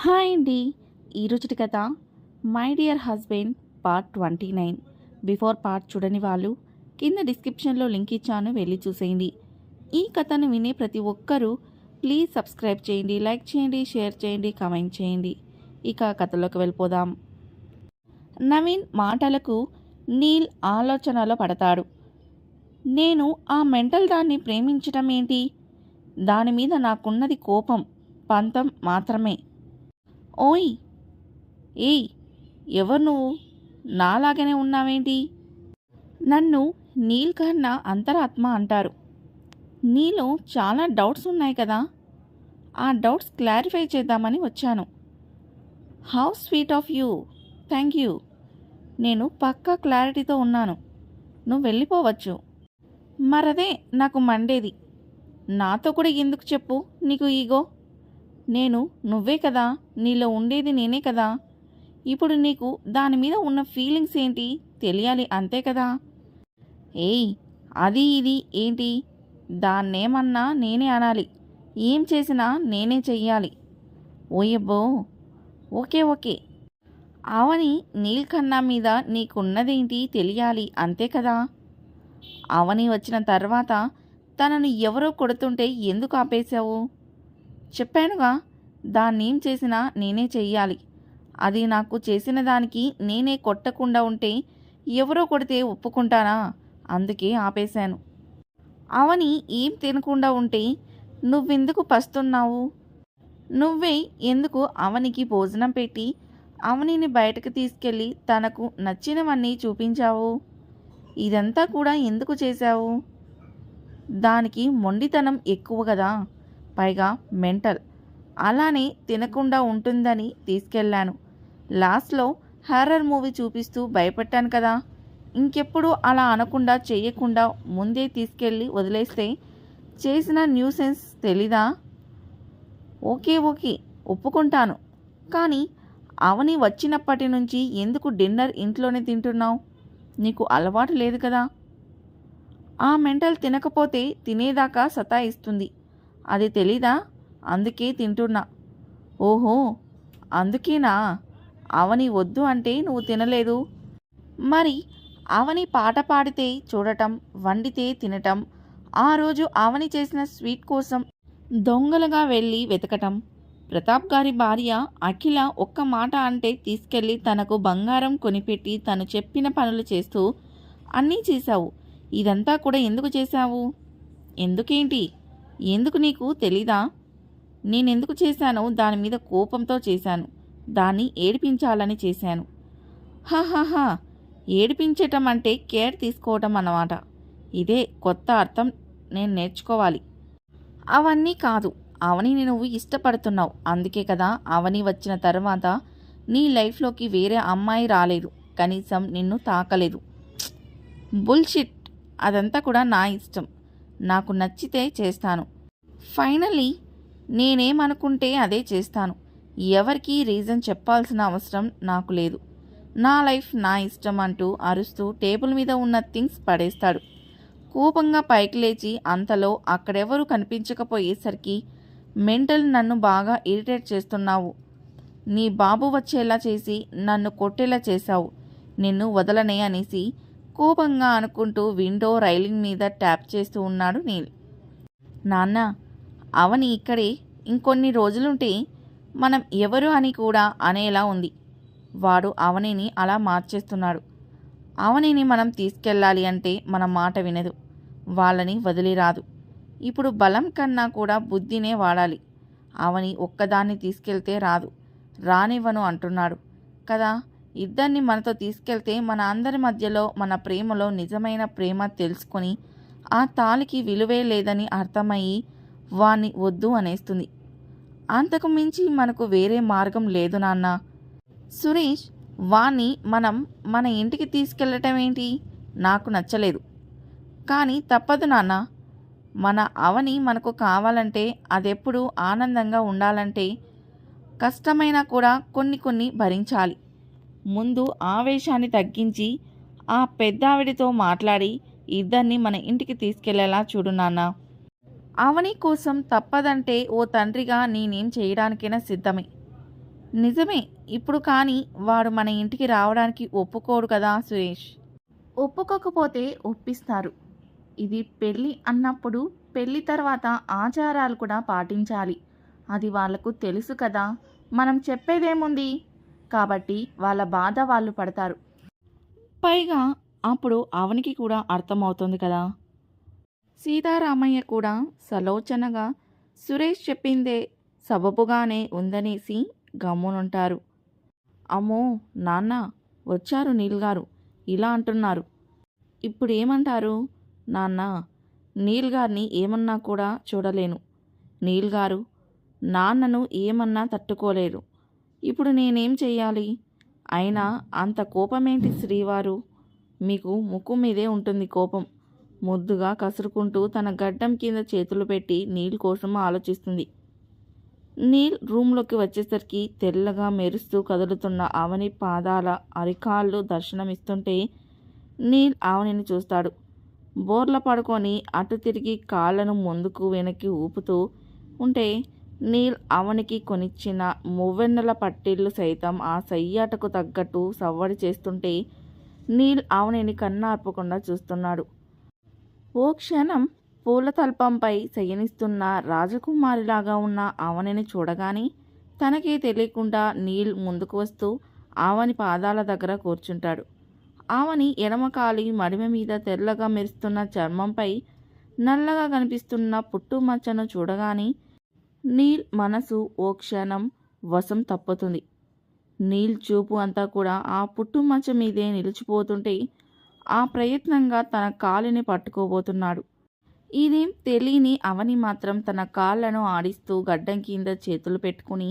Hi అండి. ఈరోజుటి కథ my dear husband part twenty nine. Before part చూడని వాళ్ళు కింద డిస్క్రిప్షన్లో లింక్ ఇచ్చాను వెళ్ళి చూసేయండి. ఈ కథను వినే ప్రతి ఒక్కరూ ప్లీజ్ సబ్స్క్రైబ్ చేయండి లైక్ చేయండి షేర్ చేయండి కమెంట్ చేయండి. ఇక కథలోకి వెళ్ళిపోదాం. నవీన్ మాటలకు నీల్ ఆలోచనలో పడతాడు. నేను ఆ మెంటల్ దాన్ని ప్రేమించటం ఏంటి? దాని మీద నాకున్నది కోపం పంతం మాత్రమే. ఓయ్ ఏయ్ ఎవరు నువ్వు? నాలాగనే ఉన్నావేంటి? నన్ను నీల్ కన్నా అంతరాత్మ అంటారు. నీలో చాలా డౌట్స్ ఉన్నాయి కదా? ఆ డౌట్స్ క్లారిఫై చేద్దామని వచ్చాను. How sweet of you. Thank you. నేను పక్కా క్లారిటీతో ఉన్నాను. నువ్వు వెళ్ళిపోవచ్చు. మరదే నాకు మండేది. నాతో కూడా ఎందుకు చెప్పు నీకు ఈగో? నేను నువ్వే కదా నీలో ఉండేది నేనే కదా. ఇప్పుడు నీకు దాని మీద ఉన్న ఫీలింగ్స్ ఏంటి తెలియాలి అంతే కదా. ఏయ్ అది ఇది ఏంటి? దాన్నేమన్నా నేనే అనాలి. ఏం చేసినా నేనే చెయ్యాలి. ఓయబ్బో. Okay okay. అవని నీల్కన్నా మీద నీకున్నదేంటి తెలియాలి అంతే కదా. అవని వచ్చిన తర్వాత తనను ఎవరో కొడుతుంటే ఎందుకు ఆపేశావు? చెప్పానుగా దాన్నేం చేసినా నేనే చెయ్యాలి. అది నాకు చేసిన దానికి నేనే కొట్టకుండా ఉంటే ఎవరో కొడితే ఒప్పుకుంటానా? అందుకే ఆపేశాను. అవని ఏం తినకుండా ఉంటే నువ్వెందుకు పస్తున్నావు? నువ్వే ఎందుకు అవనికి భోజనం పెట్టి అవనిని బయటకు తీసుకెళ్ళి తనకు నచ్చినవన్నీ చూపించావు? ఇదంతా కూడా ఎందుకు చేశావు? దానికి మొండితనం ఎక్కువ కదా. పైగా మెంటల్. అలానే తినకుండా ఉంటుందని తీసుకెళ్ళాను. లాస్ట్లో హారర్ మూవీ చూపిస్తూ భయపెట్టాను కదా. ఇంకెప్పుడు అలా అనకుండా చేయకుండా ముందే తీసుకెళ్ళి వదిలేస్తే చేసిన న్యూసెన్స్ తెలీదా? ఓకే ఓకే ఒప్పుకుంటాను. కానీ అవని వచ్చినప్పటి నుంచి ఎందుకు డిన్నర్ ఇంట్లోనే తింటున్నావు? నీకు అలవాటు లేదు కదా? ఆ మెంటల్ తినకపోతే తినేదాకా సతాయిస్తుంది. అది తెలీదా? అందుకే తింటున్నా. ఓహో అందుకేనా? అవని వద్దు అంటే నువ్వు తినలేదు. మరి అవని పాట పాడితే చూడటం వండితే తినటం ఆ రోజు అవని చేసిన స్వీట్ కోసం దొంగలుగా వెళ్ళి వెతకటం. ప్రతాప్ గారి భార్య అఖిల ఒక్క మాట అంటే తీసుకెళ్ళి తనకు బంగారం కొనిపెట్టి తను చెప్పిన పనులు చేస్తూ అన్నీ చేశావు. ఇదంతా కూడా ఎందుకు చేశావు? ఎందుకేంటి? ఎందుకు నీకు తెలీదా? నేనెందుకు చేశానో దాని మీద కోపంతో చేశాను. దాన్ని ఏడిపించాలని చేశాను. హాహాహా ఏడిపించటం అంటే కేర్ తీసుకోవటం అన్నమాట. ఇదే కొత్త అర్థం నేను నేర్చుకోవాలి. అవన్నీ కాదు. అవనిని నువ్వు ఇష్టపడుతున్నావు. అందుకే కదా అవని వచ్చిన తర్వాత నీ లైఫ్లోకి వేరే అమ్మాయి రాలేదు. కనీసం నిన్ను తాకలేదు. బుల్షిట్. అదంతా కూడా నా ఇష్టం. నాకు నచ్చితే చేస్తాను. ఫైనల్లీ నేనేమనుకుంటే అదే చేస్తాను. ఎవరికీ రీజన్ చెప్పాల్సిన అవసరం నాకు లేదు. నా లైఫ్ నా ఇష్టం అంటూ అరుస్తూ టేబుల్ మీద ఉన్న థింగ్స్ పడేస్తాడు. కోపంగా పైకి లేచి అంతలో అక్కడెవరూ కనిపించకపోయేసరికి మెంటల్ నన్ను బాగా ఇరిటేట్ చేస్తున్నావు. నీ బాబు వచ్చేలా చేసి నన్ను కొట్టేలా చేశావు. నిన్ను వదలనే అనేసి కోపంగా అనుకుంటూ విండో రైలింగ్ మీద ట్యాప్ చేస్తూ ఉన్నాడు నీల్. నాన్న అవని ఇక్కడే ఇంకొన్ని రోజులుంటే మనం ఎవరు అని కూడా అనేలా ఉంది. వాడు అవనిని అలా మార్చేస్తున్నాడు. అవనిని మనం తీసుకెళ్ళాలి అంటే మన మాట వినదు. వాళ్ళని వదిలిరాదు ఇప్పుడు బలం కన్నా కూడా బుద్ధినే వాడాలి. అవని ఒక్కదాన్ని తీసుకెళ్తే రాదు. రానివ్వను అంటున్నాడు. కదా ఇద్దరిని మనతో తీసుకెళ్తే మన అందరి మధ్యలో మన ప్రేమలో నిజమైన ప్రేమ తెలుసుకొని ఆ తాలికి విలువే లేదని అర్థమయ్యి వాణ్ణి వద్దు అనేస్తుంది. అంతకు మించి మనకు వేరే మార్గం లేదు నాన్న. సురేష్ వాణ్ణి మనం మన ఇంటికి తీసుకెళ్ళటం ఏంటి? నాకు నచ్చలేదు. కానీ తప్పదు నాన్న. మన అవని మనకు కావాలంటే అదెప్పుడు ఆనందంగా ఉండాలంటే కష్టమైనా కూడా కొన్ని కొన్ని భరించాలి. ముందు ఆవేశాన్ని తగ్గించి ఆ పెద్దావిడితో మాట్లాడి ఇద్దరిని మన ఇంటికి తీసుకెళ్ళేలా చూడు నాన్న. అవని కోసం తప్పదంటే ఓ తండ్రిగా నేనేం చేయడానికైనా సిద్ధమే. నిజమే ఇప్పుడు కానీ వాడు మన ఇంటికి రావడానికి ఒప్పుకోడు కదా సురేష్. ఒప్పుకోకపోతే ఒప్పిస్తారు. ఇది పెళ్ళి అన్నప్పుడు పెళ్ళి తర్వాత ఆచారాలు కూడా పాటించాలి. అది వాళ్ళకు తెలుసు కదా. మనం చెప్పేదేముంది? కాబట్టి వాళ్ళ బాధ వాళ్ళు పడతారు. పైగా అప్పుడు అవనికి కూడా అర్థమవుతుంది కదా. సీతారామయ్య కూడా సలోచనగా సురేష్ చెప్పిందే సబబుగానే ఉందనేసి గమ్మునుంటారు. అమ్మో నాన్న వచ్చారు నీల్గారు ఇలా అంటున్నారు. ఇప్పుడు ఏమంటారు నాన్న నీల్ గారిని ఏమన్నా కూడా చూడలేను. నీల్ గారు నాన్నను ఏమన్నా తట్టుకోలేరు. ఇప్పుడు నేనేం చెయ్యాలి? అయినా అంత కోపమేంటి శ్రీవారు? మీకు ముక్కు మీదే ఉంటుంది కోపం. ముద్దుగా కసురుకుంటూ తన గడ్డం కింద చేతులు పెట్టి నీల్ కోసం ఆలోచిస్తుంది. నీల్ రూమ్లోకి వచ్చేసరికి తెల్లగా మెరుస్తూ కదులుతున్న ఆవని పాదాల అరికాళ్ళు దర్శనమిస్తుంటే నీల్ ఆవనిని చూస్తాడు. బోర్ల పడుకొని అటు తిరిగి కాళ్ళను ముందుకు వెనక్కి ఊపుతూ ఉంటే నీల్ అవనికి కొనిచ్చిన మువ్వెన్నెల పట్టీళ్ళు సైతం ఆ సయ్యాటకు తగ్గట్టు సవ్వడి చేస్తుంటే నీల్ అవనిని కన్నార్పకుండా చూస్తున్నాడు. ఓ క్షణం పూల తల్పంపై శయనిస్తున్న రాజకుమారిలాగా ఉన్న ఆవనిని చూడగానే తనకే తెలియకుండా నీల్ ముందుకు వస్తూ ఆవని పాదాల దగ్గర కూర్చుంటాడు. ఆవని ఎడమకాలి మడిమ మీద తెల్లగా మెరుస్తున్న చర్మంపై నల్లగా కనిపిస్తున్న పుట్టుమచ్చను చూడగానే నీల్ మనసు ఓ క్షణం వశం తప్పుతుంది. నీల్ చూపు అంతా కూడా ఆ పుట్టుమచ్చ మీదే నిలిచిపోతుంటే ఆ ప్రయత్నంగా తన కాలిని పట్టుకోబోతున్నాడు. ఇదేం తెలియని అవని మాత్రం తన కాళ్ళను ఆడిస్తూ గడ్డం కింద చేతులు పెట్టుకుని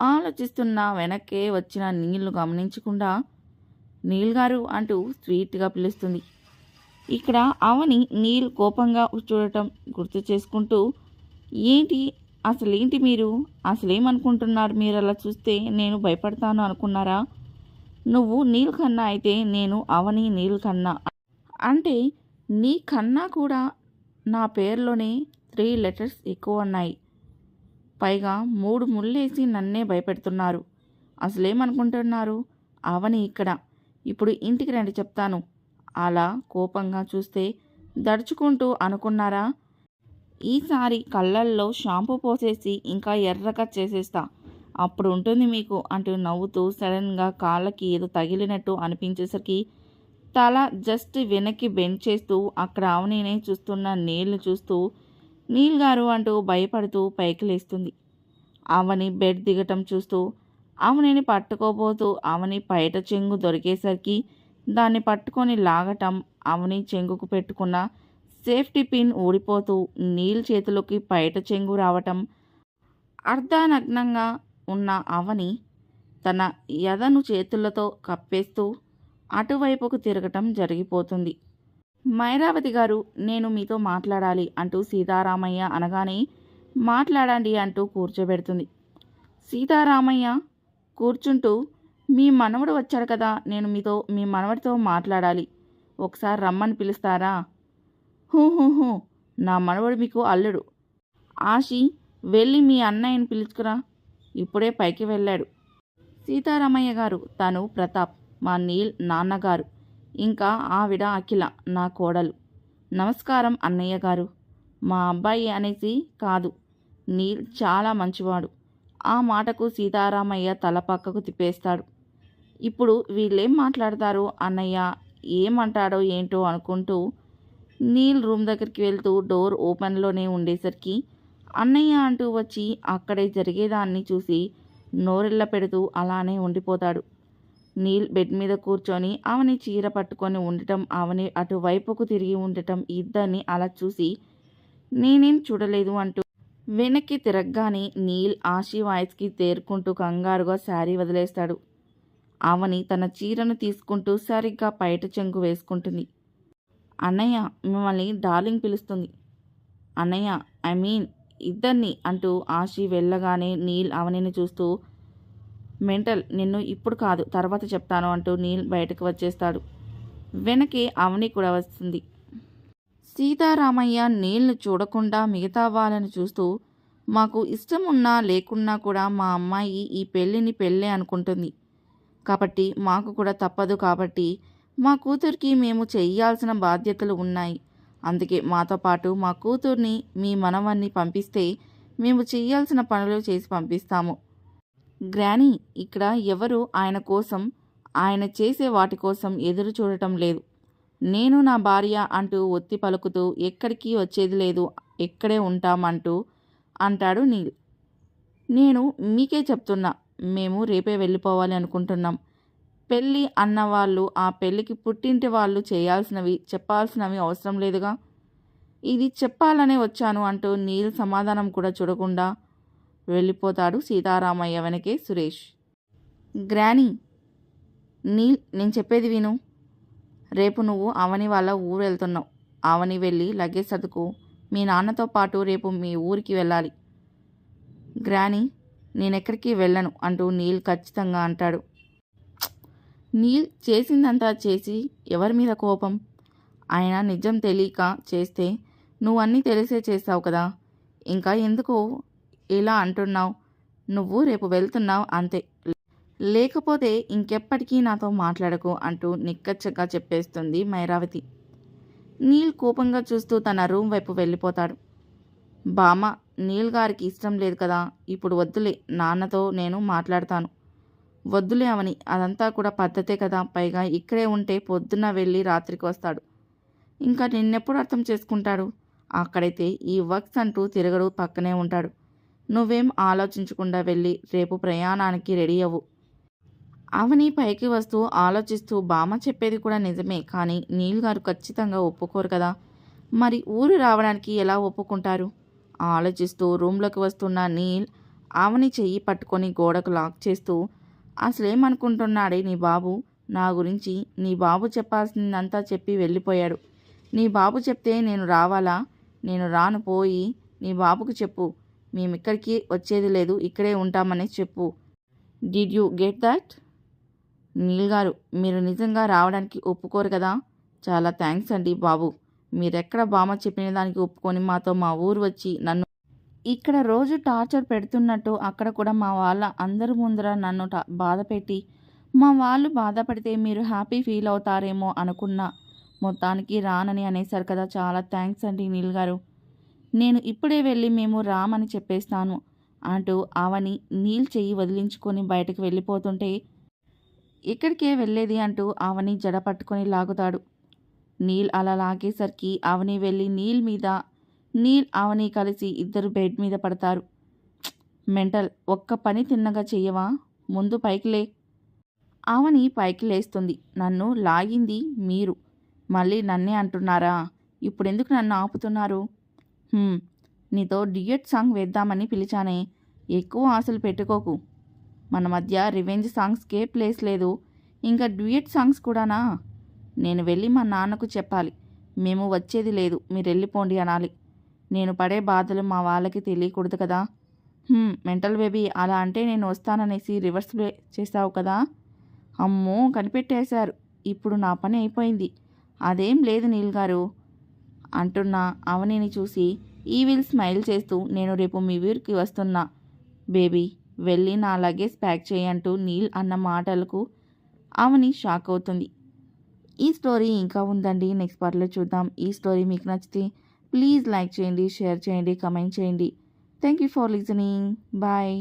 ఆలోచిస్తున్న వెనక్కే వచ్చిన నీళ్ళు గమనించకుండా నీల్ గారు అంటూ స్వీట్గా పిలుస్తుంది. ఇక్కడ అవని నీల్ కోపంగా చూడటం గుర్తు చేసుకుంటూ ఏంటి అసలేంటి మీరు? అసలేమనుకుంటున్నారు మీరు అలా చూస్తే నేను భయపడతాను అనుకున్నారా? నువ్వు నీల్ కన్నా అయితే నేను అవని నీల్ కన్నా అంటే నీ కన్నా కూడా నా పేరులోనే త్రీ లెటర్స్ ఎక్కువ ఉన్నాయి పైగా మూడు ముళ్ళేసి నన్నే భయపెడుతున్నారు. అసలేమనుకుంటున్నారు? అవని ఇక్కడ. ఇప్పుడు ఇంటికి రండి చెప్తాను. అలా కోపంగా చూస్తే దడుచుకుంటూ అనుకున్నారా? ఈసారి కళ్ళల్లో షాంపూ పోసేసి ఇంకా ఎర్రగా చేసేస్తా. అప్పుడు ఉంటుంది మీకు అంటూ నవ్వుతూ సడన్గా కాళ్ళకి ఏదో తగిలినట్టు అనిపించేసరికి తల జస్ట్ వెనక్కి బెండ్ చేస్తూ అక్కడ ఆవనినే చూస్తున్న నీళ్ళు చూస్తూ నీల్ గారు అంటూ భయపడుతూ పైకి లేస్తుంది. అవని బెడ్ దిగటం చూస్తూ అవనిని పట్టుకోబోతూ అవని బయట చెంగు దొరికేసరికి దాన్ని పట్టుకొని లాగటం అవని చెంగుకు పెట్టుకున్న సేఫ్టీ పిన్ ఊడిపోతూ నీల్ చేతిలోకి బయట చెంగు రావటం అర్ధనగ్నంగా ఉన్న అవని తన యదను చేతులతో కప్పేస్తూ అటువైపుకు తిరగటం జరిగిపోతుంది. మైరావతి గారు నేను మీతో మాట్లాడాలి అంటూ సీతారామయ్య అనగానే మాట్లాడండి అంటూ కూర్చోబెడుతుంది. సీతారామయ్య కూర్చుంటూ మీ మనవడు వచ్చాడు కదా నేను మీతో మీ మనవడితో మాట్లాడాలి. ఒకసారి రమ్మని పిలుస్తారా? హూ హూ హూ. నా మనవడు మీకు అల్లుడు. ఆశి వెళ్ళి మీ అన్నయ్యని పిలుచుకురా. ఇప్పుడే పైకి వెళ్ళాడు. సీతారామయ్య గారు తను ప్రతాప్ మా నీల్ నాన్నగారు ఇంకా ఆవిడ అఖిల నా కోడలు. నమస్కారం అన్నయ్య గారు. మా అబ్బాయి అనేసి కాదు నీల్ చాలా మంచివాడు. ఆ మాటకు సీతారామయ్య తల పక్కకు తిప్పేస్తాడు. ఇప్పుడు వీళ్ళేం మాట్లాడతారు అన్నయ్య? ఏమంటాడో ఏంటో అనుకుంటూ నీల్ రూమ్ దగ్గరికి వెళ్తూ డోర్ ఓపెన్లోనే ఉండేసరికి అన్నయ్య అంటూ వచ్చి అక్కడే జరిగేదాన్ని చూసి నోరెళ్ళ పెడుతూ అలానే ఉండిపోతాడు. నీల్ బెడ్ మీద కూర్చొని అవని చీర పట్టుకొని ఉండటం అవని అటువైపుకు తిరిగి ఉండటం ఇద్దరిని అలా చూసి నేనేం చూడలేదు అంటూ వెనక్కి తిరగగానే నీల్ ఆశీ వాయిస్కి తేరుకుంటూ కంగారుగా శారీ వదిలేస్తాడు. అవని తన చీరను తీసుకుంటూ సరిగ్గా పైట చెంగు వేసుకుంటుంది. అన్నయ్య మిమ్మల్ని డార్లింగ్ పిలుస్తుంది. అన్నయ్య ఐ మీన్ ఇద్దరిని అంటూ ఆశి వెళ్ళగానే నీల్ అవనిని చూస్తూ మెంటల్ నిన్ను ఇప్పుడు కాదు తర్వాత చెప్తాను అంటూ నీల్ బయటకు వచ్చేస్తాడు. వెనకే అవని కూడా వస్తుంది. సీతారామయ్య నీళ్ళు చూడకుండా మిగతా వాళ్ళని చూస్తూ మాకు ఇష్టం ఉన్నా లేకున్నా కూడా మా అమ్మాయి ఈ పెళ్ళిని పెళ్ళే అనుకుంటుంది. కాబట్టి మాకు కూడా తప్పదు కాబట్టి మా కూతురికి మేము చేయాల్సిన బాధ్యతలు ఉన్నాయి. అందుకే మాతో పాటు మా కూతుర్ని మీ మనవన్ని పంపిస్తే మేము చేయాల్సిన పనులు చేసి పంపిస్తాము. గ్రానీ ఇక్కడ ఎవరు ఆయన కోసం ఆయన చేసే వాటి కోసం ఎదురు చూడటం లేదు. నేను నా భార్య అంటూ ఒత్తి పలుకుతూ ఎక్కడికి వచ్చేది లేదు ఎక్కడే ఉంటామంటూ అంటాడు నీల్. నేను మీకే చెప్తున్నా మేము రేపే వెళ్ళిపోవాలి అనుకుంటున్నాం. పెళ్ళి అన్నవాళ్ళు ఆ పెళ్ళికి పుట్టింటి వాళ్ళు చేయాల్సినవి చెప్పాల్సినవి అవసరం లేదుగా? ఇది చెప్పాలనే వచ్చాను అంటూ నీల్ సమాధానం కూడా చూడకుండా వెళ్ళిపోతాడు సీతారామయ్య వెనకే సురేష్. గ్రానీ నీల్ నేను చెప్పేది విను. రేపు నువ్వు అవని వాళ్ళ ఊరు వెళ్తున్నావు. అవని వెళ్ళి లగేజ్ సర్దుకు. మీ నాన్నతో పాటు రేపు మీ ఊరికి వెళ్ళాలి. గ్రానీ నేనెక్కడికి వెళ్ళను అంటూ నీల్ ఖచ్చితంగా అంటాడు. నీల్ చేసిందంతా చేసి ఎవరి మీద కోపం? ఆయన నిజం తెలియక చేస్తే నువ్వు అన్నీ తెలిసే చేస్తావు కదా. ఇంకా ఎందుకు ఇలా అంటున్నావు? నువ్వు రేపు వెళ్తున్నావు అంతే. లేకపోతే ఇంకెప్పటికీ నాతో మాట్లాడకు అంటూ నిక్కచ్చగా చెప్పేస్తుంది మైరావతి. నీల్ కోపంగా చూస్తూ తన రూమ్ వైపు వెళ్ళిపోతాడు. బామ్మ నీల్ గారికి ఇష్టం లేదు కదా. ఇప్పుడు వద్దులే నాన్నతో నేను మాట్లాడతాను. వద్దులే అవని. అదంతా కూడా పద్ధతే కదా. పైగా ఇక్కడే ఉంటే పొద్దున్న వెళ్ళి రాత్రికి వస్తాడు. ఇంకా నిన్నెప్పుడు అర్థం చేసుకుంటాడు? అక్కడైతే ఈ వర్క్స్ అంటూ తిరగడు పక్కనే ఉంటాడు. నువ్వేం ఆలోచించకుండా వెళ్ళి రేపు ప్రయాణానికి రెడీ అవ్వు. అవని పైకి వస్తూ ఆలోచిస్తూ బామ చెప్పేది కూడా నిజమే. కానీ నీల్ గారు ఖచ్చితంగా ఒప్పుకోరు కదా. మరి ఊరు రావడానికి ఎలా ఒప్పుకుంటారు? ఆలోచిస్తూ రూమ్లోకి వస్తున్న నీల్ ఆవని చెయ్యి పట్టుకొని గోడకు లాక్ చేస్తూ అసలేమనుకుంటున్నాడే నీ బాబు? నా గురించి నీ బాబు చెప్పాల్సిందంతా చెప్పి వెళ్ళిపోయాడు. నీ బాబు చెప్తే నేను రావాలా? నేను రాను పోయి నీ బాబుకు చెప్పు. మేమిక్కడికి వచ్చేది లేదు ఇక్కడే ఉంటామని చెప్పు. Did you get that Neel గారు మీరు నిజంగా రావడానికి ఒప్పుకోరు కదా? చాలా థ్యాంక్స్ అండి బాబు. మీరెక్కడ బామ్మ చెప్పిన దానికి ఒప్పుకొని మాతో మా ఊరు వచ్చి నన్ను ఇక్కడ రోజు టార్చర్ పెడుతున్నట్టు అక్కడ కూడా మా వాళ్ళ అందరి ముందర నన్ను టా- బాధ పెట్టి మా వాళ్ళు బాధపడితే మీరు హ్యాపీ ఫీల్ అవుతారేమో అనుకున్నా. మొత్తానికి రానని అనేసారు కదా చాలా థ్యాంక్స్ అండి నీల్ గారు. నేను ఇప్పుడే వెళ్ళి మేము రామని చెప్పేస్తాను అంటూ అవని నీల్ చెయ్యి వదిలించుకొని బయటకు వెళ్ళిపోతుంటే ఇక్కడికే వెళ్ళేది అంటూ అవని జడ పట్టుకొని లాగుతాడు. నీల్ అలా లాగేసరికి అవని వెళ్ళి నీల్ మీద నీల్ అవని కలిసి ఇద్దరు బెడ్ మీద పడతారు. మెంటల్ ఒక్క పని తిన్నగా చెయ్యవా? ముందు పైకి లే. పైకి లేస్తుంది. నన్ను లాగింది మీరు. మళ్ళీ నన్నే అంటున్నారా? ఇప్పుడెందుకు నన్ను ఆపుతున్నారు? నీతో డియట్ సాంగ్ వేద్దామని పిలిచానే. ఎక్కువ ఆశలు పెట్టుకోకు. మన మధ్య రివెంజ్ సాంగ్స్కే ప్లేస్ లేదు. ఇంకా డ్యూయట్ సాంగ్స్ కూడానా? నేను వెళ్ళి మా నాన్నకు చెప్పాలి. మేము వచ్చేది లేదు. మీరు వెళ్ళిపోండి అనాలి. నేను పడే బాధలు మా వాళ్ళకి తెలియకూడదు కదా. మెంటల్ బేబీ అలా అంటే నేను వస్తాననేసి రివర్స్ ప్లే చేసావు కదా. అమ్మో కనిపెట్టేశారు. ఇప్పుడు నా పని అయిపోయింది. అదేం లేదు నీల్ గారు అంటున్న అవనిని చూసి ఈవిల్ స్మైల్ చేస్తూ నేను రేపు మీ ఊరికి వస్తున్నా. బేబీ వెళ్ళి నా లగేజ్ ప్యాక్ చేయంటూ నీల్ అన్న మాటలకు అవని షాక్ అవుతుంది. ఈ స్టోరీ ఇంకా ఉందండి. నెక్స్ట్ పార్ట్లో చూద్దాం. ఈ స్టోరీ మీకు నచ్చితే ప్లీజ్ లైక్ చేయండి షేర్ చేయండి కమెంట్ చేయండి thank you for listening bye